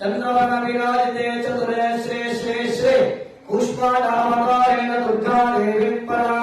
చంద్రవన విరాజితే చతురే శ్రీ శ్రీ శ్రీ. పుష్పాడామకారేణ దుర్గా దేవి పరా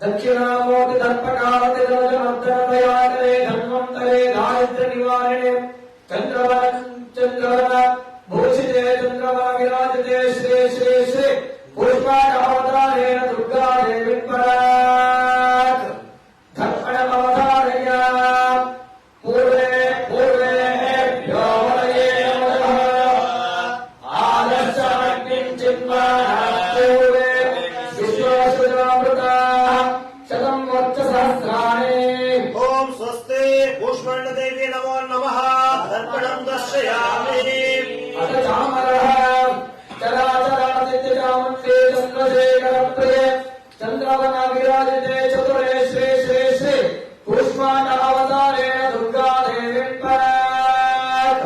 దక్షిణామోది దర్పకాలతి దర్శనోత్తరమయాకరే ధన్వంతరే దారిద్ర్య నివారణే చంద్రవన చంద్రవన భూషితే చంద్రవన విరాజితే శ్రీ శ్రీ శ్రీ పుష్పావతారేణ దుర్గా దేవి పరాక్ దర్పణమవతారయ పూర్వే పూర్వే వ్యోమలయే నమః ఆదర్శమగ్నిం చిన్మానూరే విశ్వసురామృత. శతం వర్చ సహస్రాణి ఓం స్వస్తి. కూష్మాండదేవి నమో श्यामलः चराचरादित्यजामन्ते चन्द्रशेखरप्रिये चन्द्रवनविराजिते चतुरे श्री श्री श्री पुष्पाणवतारेण दुर्गादेवीं परात्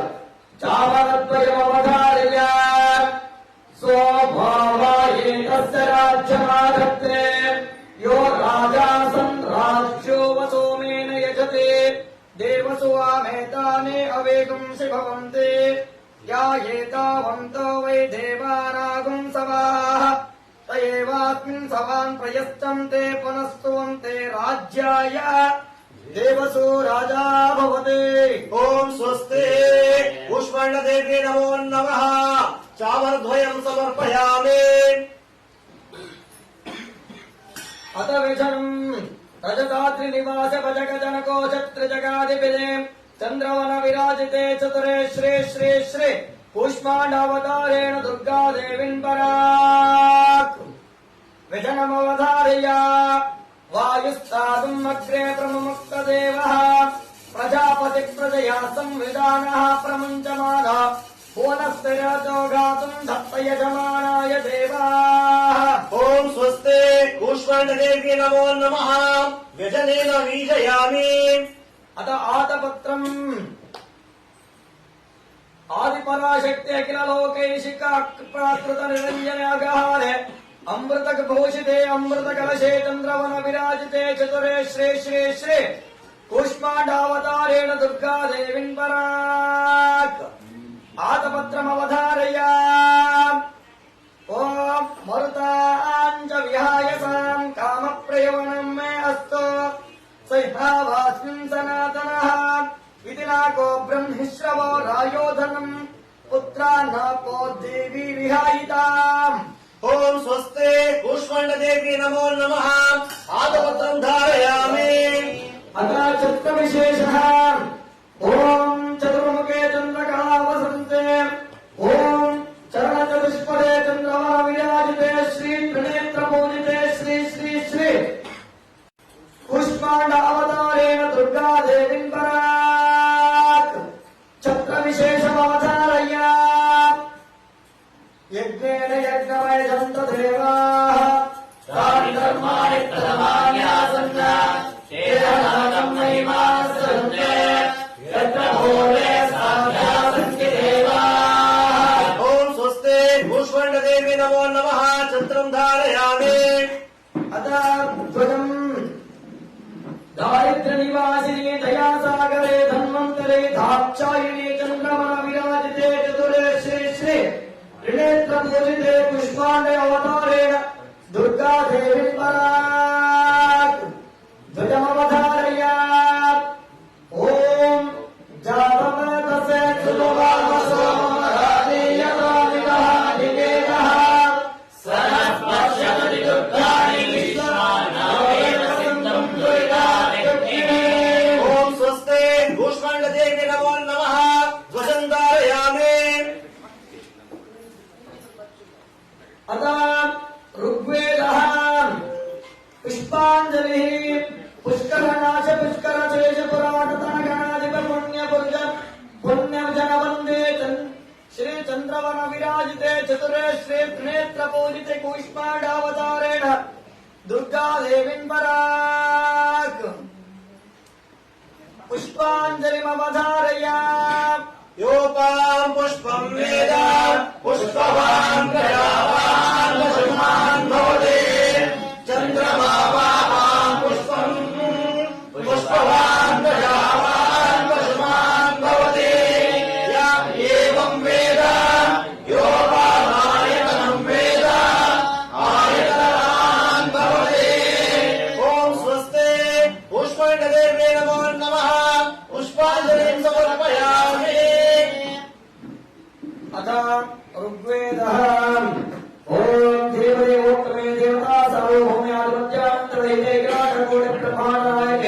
चावरद्वयमवधार्य स्वभावाये तस्य राज्यमाधत्ते यो राजा यायेतावन्तो वै देवारागुम् सवाः त एवास्मिन् सवान् प्रयच्छन्ते पुनस्तुवन्ते राज्याय देवसो राजा भवते ॐ स्वस्ते पुष्पण्णदेवी नमो नमः चावरद्वयम् समर्पयामि अथ विधम् रजतात्रिनिवास भजगजनकोचत्रिजगादिभिः చంద్రవన విరాజితే చతురే శ్రీ శ్రీ శ్రీ. పుష్పాండావతారేణ దుర్గాదేవిన్ పరాక్. విజనమవధారయ. వాయుస్తాదుం అగ్రే ప్రముక్త ప్రజాపతి ప్రజయా సంవిధాన ప్రముంచమాన భువనస్థిరతో గాతుం దేవా. ఓం స్వస్తి. కూష్మాండదేవి నమో నమ. వ్యజనేన వీజయామి. అత ఆతపత్రం. ఆదిపరాశక్తి అఖిల లోకైషిక ప్రాకృత నిరంజన అమృతక భూషితే అమృత కలశే చంద్రవన విరాజితే చతురే శ్రీ శ్రీ శ్రీ. కూష్మాండావతారేణ దుర్గా దేవిన్ పరాక్. ఆతపత్రమవధారయ ఓం మరుతాంచ విహాయసాం కామప్రయవనం మే అస్తో. సైభావాస్మిన్ ఇది నాకో బ్రహ్మిశ్రవో రాయోధనం పుత్రాన్నాకో దేవి విహాయితాం. ఓం స్వస్తి కూష్మాండదేవి నమో నమః. ఆదపత్రం ధారయామి. అత చిత్త విశేష नमो नमः छत्रम् धारयामि अतः ध्वजम् दारिद्र्यनिवासिने दयासागरे धन्वन्तरे धाक्षायिणे चन्द्रमन विराजिते चतुरे श्री श्री त्रिनेत्रपूजिते पुष्पाण्डे अवतारेण दुर्गादेवी परा चंद्रवन विराजिते चतुरे नेत्र पूजिते कूष्मांडावतारेण दुर्गा देवीं पराक पुष्पाञ्जलिमवधारया योपां पुष्पं वेद पुष्पवान् प्रजावान्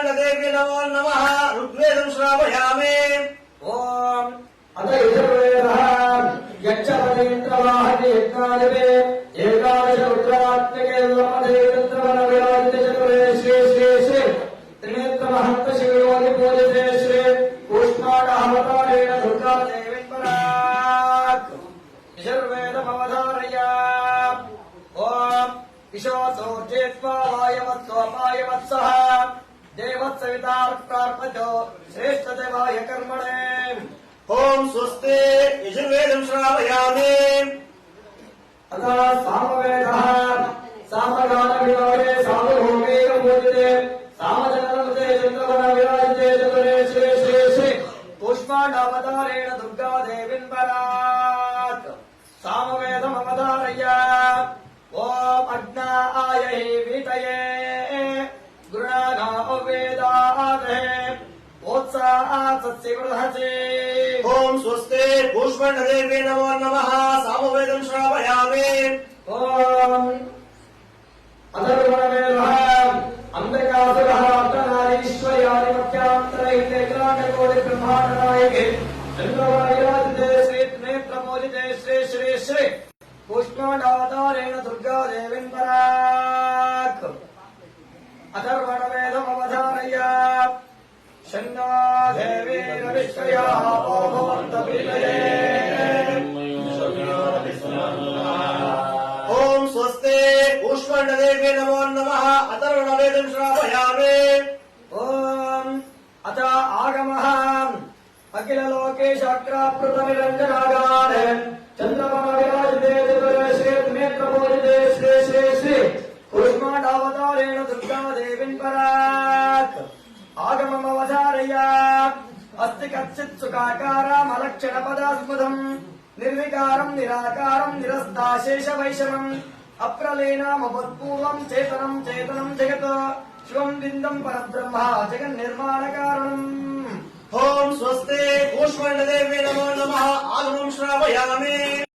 బ్రహ్మణదేవి నమో. నమ ఋగ్వేదం శ్రావయామే. ఓం. అత యజుర్వేద. యక్షపదేంద్రవాహతి యజ్ఞానివే ఏకాదశ రుద్రాత్మకేంద్రమదేవేంద్రవన విరాజిత చతురే శ్రీ శ్రీ. శ్రీ త్రినేత్ర మహంత శివయోగి పూజితే శ్రీ ఉష్ణాడహమతారేణ దుర్గాదేవిన్వరాక్ యజుర్వేదమవధారయా. ఓం. విశ్వాసోర్జేత్వాయమత్వమాయమత్సహ देवत्सवितार्पजो श्रेष्ठदेवाय कर्मणे ॐ स्वस्ति यजुर्वेदं श्रावयामि अतः सामवेदः सामगानविनोदे सामभूमेकपूजिते सामचन्द्रमते चन्द्रवनविराजते चतुरे श्री श्री श्री पुष्पाणावतारेण दुर्गादेविन्वरात् सामवेदमवतारय ॐ अग्ना आयै वीतये ఓం స్వస్తే పుష్పండదేవే నమో నమః సామవేదం శ్రావయామి ఓం అధర్వణవేదః అంధకాసురః అర్ధనారీశ్వర్యాది మధ్యాంతరైతే గ్రామకోటి బ్రహ్మాండనాయకే చంద్రవాయురాజితే శ్రీ నేత్రమోజితే శ్రీ శ్రీ శ్రీ పుష్పాండావతారేణ దుర్గాదేవిన్ పరాక్ छिन्ना देवी रविश्रया ओम स्वस्ते पुष्पण देवी नमो नमः अतर्वण वेदं श्रावयामि ओम अथ आगमः अखिल लोके शक्राप्रतमिरञ्जनागारे चन्द्रमा विराजते दिवरेशे मेत्रपूजिते श्री श्री श्री कुष्माण्डावतारेण दुर्गा देवीं परात् ఆగమమవధారయ అస్తి కచ్చిత్ సుఖాకారమలక్షణ పదాస్పదం నిర్వికారం నిరాకారం నిరస్తాశేష వైషమం అప్రలీనామపూర్వం చేతనం చేతనం జగత్ శివం బిందం పరబ్రహ్మ జగన్నిర్మాణ కారణం ఓం స్వస్తే పుష్పండదేవే నమో నమ ఆగమం శ్రావయామి